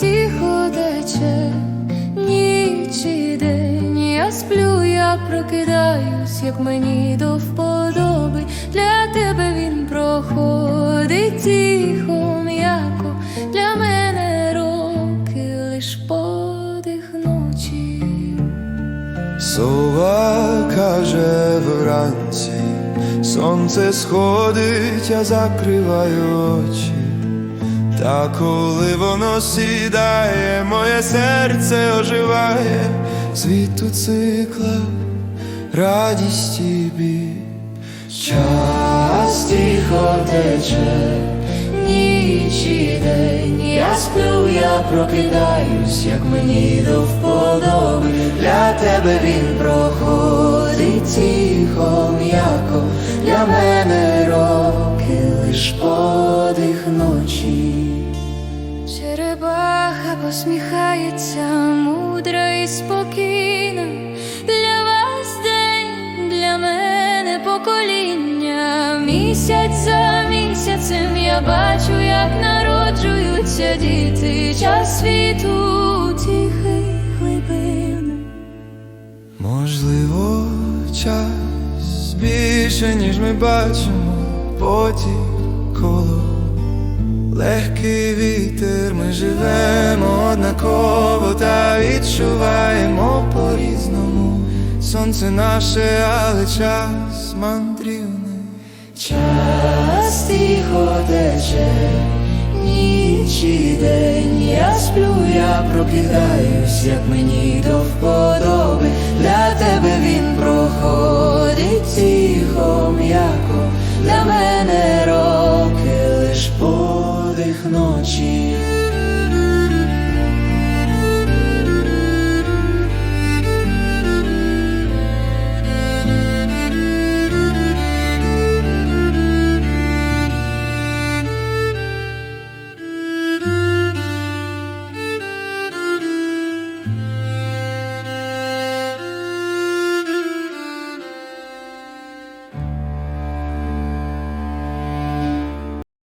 тихо тече ніч і день, я сплю, я прокидаюсь, як мені до вподоби. Для тебе він проходить тихо, м'яко, для мене роки лиш подих ночі. Сова каже вранці, сонце сходить, я закриваю очі. Та коли воно сідає, моє серце оживає, світ у циклах, радість і біль. Час тихо тече, Ніч і день, я сплю, я прокидаюсь, як мені до вподоби. Для тебе він проходить тихо, м'яко. Для мене роки лиш подих ночі. Черепаха посміхається, мудра і спокійна. Для вас день, для мене покоління. Місяць за місяцем я бачу, як народжуються діти. Час світу тихих глибин. можливо, час більше, ніж ми бачимо, потік коло. Легкий вітер, ми живемо однаково та відчуваємо по-різному. Сонце наше, але час мандрівний. Час тихо тече, ніч і день, я сплю, я прокидаюсь, як мені до вподоби. Для тебе він проходить тихо, м'яко, для